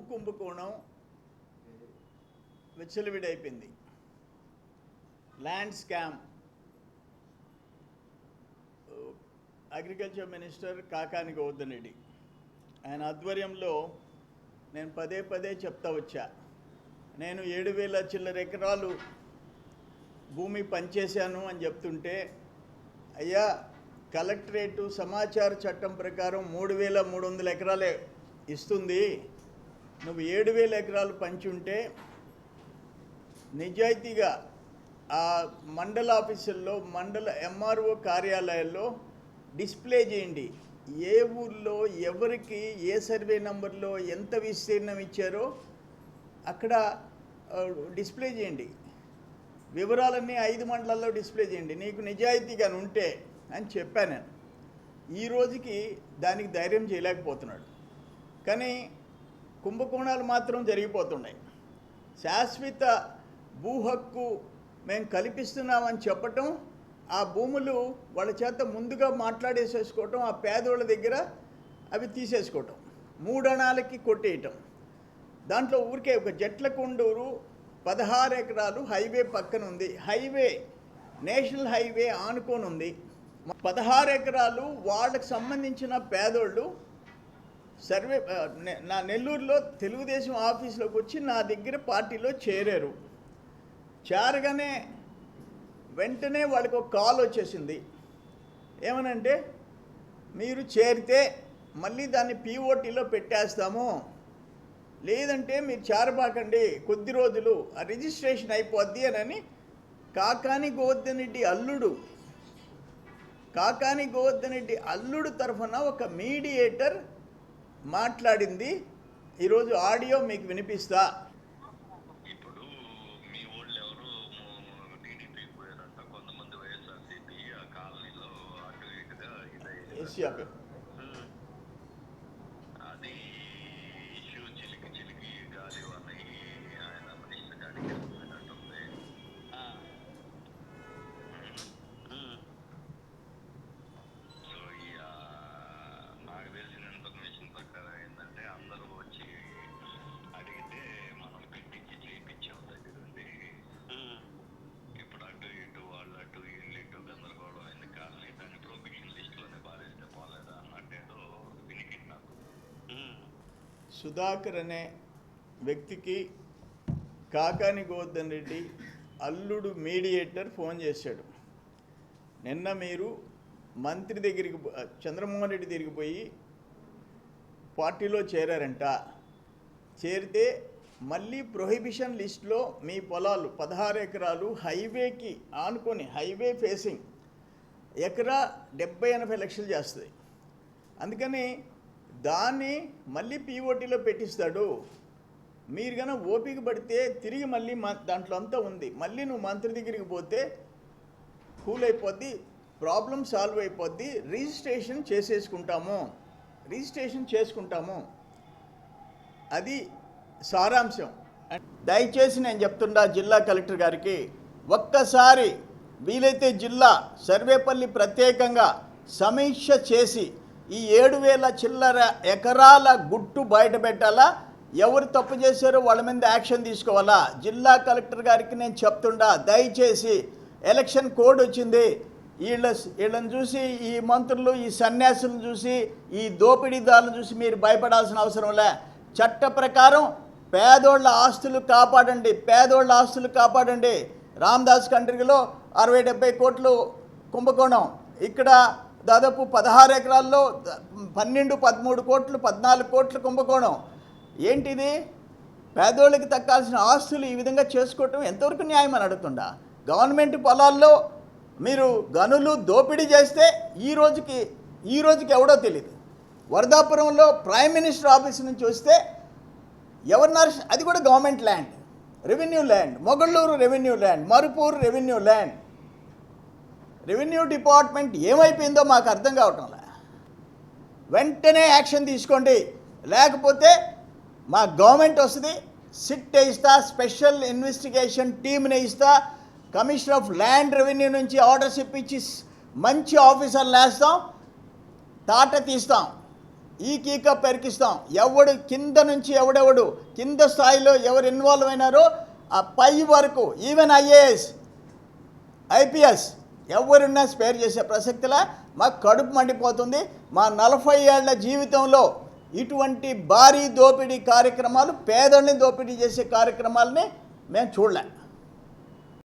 కుంభకోణం విచ్చలవిడైపోయింది. Land scam. Agriculture minister Kakani Govardhan Reddy. ఆయన ఆధ్వర్యంలో నేను పదే పదే చెప్తా వచ్చా. నేను ఏడు వేల చిల్లర ఎకరాలు భూమి పనిచేశాను అని చెప్తుంటే అయ్యా కలెక్టరేటు సమాచార చట్టం ప్రకారం మూడు వేల మూడు వందల ఎకరాలే ఇస్తుంది. నువ్వు ఏడు వేల ఎకరాలు పంచుంటే నిజాయితీగా ఆ మండల ఆఫీసుల్లో మండల ఎంఆర్ఓ కార్యాలయాల్లో డిస్ప్లే చేయండి. ఏ ఊర్లో ఎవరికి ఏ సర్వే నంబర్లో ఎంత విస్తీర్ణం ఇచ్చారో అక్కడ డిస్ప్లే చేయండి. వివరాలన్నీ ఐదు మండలాల్లో డిస్ప్లే చేయండి. నీకు నిజాయితీగా ఉంటే అని చెప్పాను నేను. ఈ రోజుకి దానికి ధైర్యం చేయలేకపోతున్నాడు. కానీ కుంభకోణాలు మాత్రం జరిగిపోతున్నాయి. శాశ్వత భూ హక్కు మేము కల్పిస్తున్నామని చెప్పటం ఆ భూములు వాళ్ళ చేత ముందుగా మాట్లాడేసేసుకోవటం ఆ పేదోళ్ళ దగ్గర అవి తీసేసుకోవటం మూడణాలకి కొట్టేయటం. దాంట్లో ఊరికే ఒక జట్ల కొండూరు పదహారు ఎకరాలు హైవే పక్కన ఉంది. హైవే నేషనల్ హైవే ఆనుకొని ఉంది. పదహారు ఎకరాలు వాళ్ళకి సంబంధించిన పేదోళ్ళు సర్వే నా నెల్లూరులో తెలుగుదేశం ఆఫీస్లోకి వచ్చి నా దగ్గర పార్టీలో చేరారు. చేరగానే వెంటనే వాళ్ళకి ఒక కాల్ వచ్చేసింది. ఏమనంటే మీరు చేరితే మళ్ళీ దాన్ని పీఓటీలో పెట్టేస్తాము. లేదంటే మీరు చేరబాకండి కొద్ది రోజులు ఆ రిజిస్ట్రేషన్ అయిపోద్ది అని కాకాని గోవర్ధన్ రెడ్డి అల్లుడు కాకాని గోవర్ధన్ రెడ్డి అల్లుడు తరఫున ఒక మీడియేటర్ మాట్లాడింది. ఈరోజు ఆడియో మీకు వినిపిస్తా. ఇప్పుడు సుధాకర్ అనే వ్యక్తికి కాకాని గోవర్ధన్ రెడ్డి అల్లుడు మీడియేటర్ ఫోన్ చేశాడు. నిన్న మీరు మంత్రి దగ్గరికి చంద్రమోహన్ రెడ్డి దగ్గరికి పోయి పార్టీలో చేరారంట. చేరితే మళ్ళీ ప్రొహిబిషన్ లిస్ట్లో మీ పొలాలు పదహారు ఎకరాలు హైవేకి ఆనుకొని హైవే ఫేసింగ్ ఎకరా డెబ్బై ఎనభై లక్షలు చేస్తుంది. అందుకని దాన్ని మళ్ళీ పీఓటీలో పెట్టిస్తాడు. మీరు కనుక ఓపిక పడితే తిరిగి మళ్ళీ మా దాంట్లో అంతా ఉంది. మళ్ళీ నువ్వు మంత్రి దగ్గరికి పోతే కూల్ అయిపోద్ది ప్రాబ్లం సాల్వ్ అయిపోద్ది రిజిస్ట్రేషన్ చేసేసుకుంటాము. రిజిస్ట్రేషన్ చేసుకుంటాము. అది సారాంశం. దయచేసి నేను చెప్తుండా జిల్లా కలెక్టర్ గారికి ఒక్కసారి వీలైతే జిల్లా సర్వేపల్లి ప్రత్యేకంగా సమీక్ష చేసి ఈ ఏడు వేల చిల్లర ఎకరాల గుట్టు బయట పెట్టాలా? ఎవరు తప్పు చేశారో వాళ్ళ మీద యాక్షన్ తీసుకోవాలా? జిల్లా కలెక్టర్ గారికి నేను చెప్తుండా దయచేసి ఎలక్షన్ కోడ్ వచ్చింది. వీళ్ళ వీళ్ళని చూసి ఈ మంత్రులు ఈ సన్యాసులను చూసి ఈ దోపిడీదారులను చూసి మీరు భయపడాల్సిన అవసరం లే. చట్ట ప్రకారం పేదోళ్ళ ఆస్తులు కాపాడండి పేదోళ్ళ ఆస్తులు కాపాడండి. రామ్దాస్ కంట్రీలో అరవై డెబ్బై కోట్లు కుంభకోణం. ఇక్కడ దాదాపు పదహారు ఎకరాల్లో పన్నెండు పదమూడు కోట్లు పద్నాలుగు కోట్లు కుంభకోణం. ఏంటిది? పేదోళ్ళకి తక్కాల్సిన ఆస్తులు ఈ విధంగా చేసుకోవటం ఎంతవరకు న్యాయం అని అడుగుతుండా? గవర్నమెంట్ పొలాల్లో మీరు గనులు దోపిడీ చేస్తే ఈ రోజుకి ఈ రోజుకి ఎవడో తెలియదు వరదాపురంలో ప్రైమ్ మినిస్టర్ ఆఫీస్ నుంచి వస్తే ఎవరినారు అది కూడా government land. Revenue land. Mogalluru revenue land. Marupuru revenue land. Revenue department ఏమైపోయిందో మాకు అర్థం కావటంలే వెంటనే యాక్షన్ తీసుకోండి. లేకపోతే మా గవర్నమెంట్ వస్తుంది సిట్ ఇస్తా స్పెషల్ ఇన్వెస్టిగేషన్ టీమ్ని ఇస్తా కమిషనర్ ఆఫ్ ల్యాండ్ రెవెన్యూ నుంచి ఆర్డర్స్ ఇప్పించి మంచి ఆఫీసర్లు వేస్తాం తాట తీస్తాం ఈ కీక పెరికిస్తాం. ఎవడు కింద నుంచి ఎవడెవడు కింద స్థాయిలో ఎవరు ఇన్వాల్వ్ అయినారో ఆ పై వరకు ఈవెన్ ఐఏఎస్ ఐపీఎస్ ఎవరున్నా స్పేర్ చేసే ప్రసక్తిలా మాకు కడుపు మండిపోతుంది. మా నలభై ఏళ్ళ జీవితంలో ఇటువంటి భారీ దోపిడీ కార్యక్రమాలు పేదల్ని దోపిడీ చేసే కార్యక్రమాలని మేము చూడలే.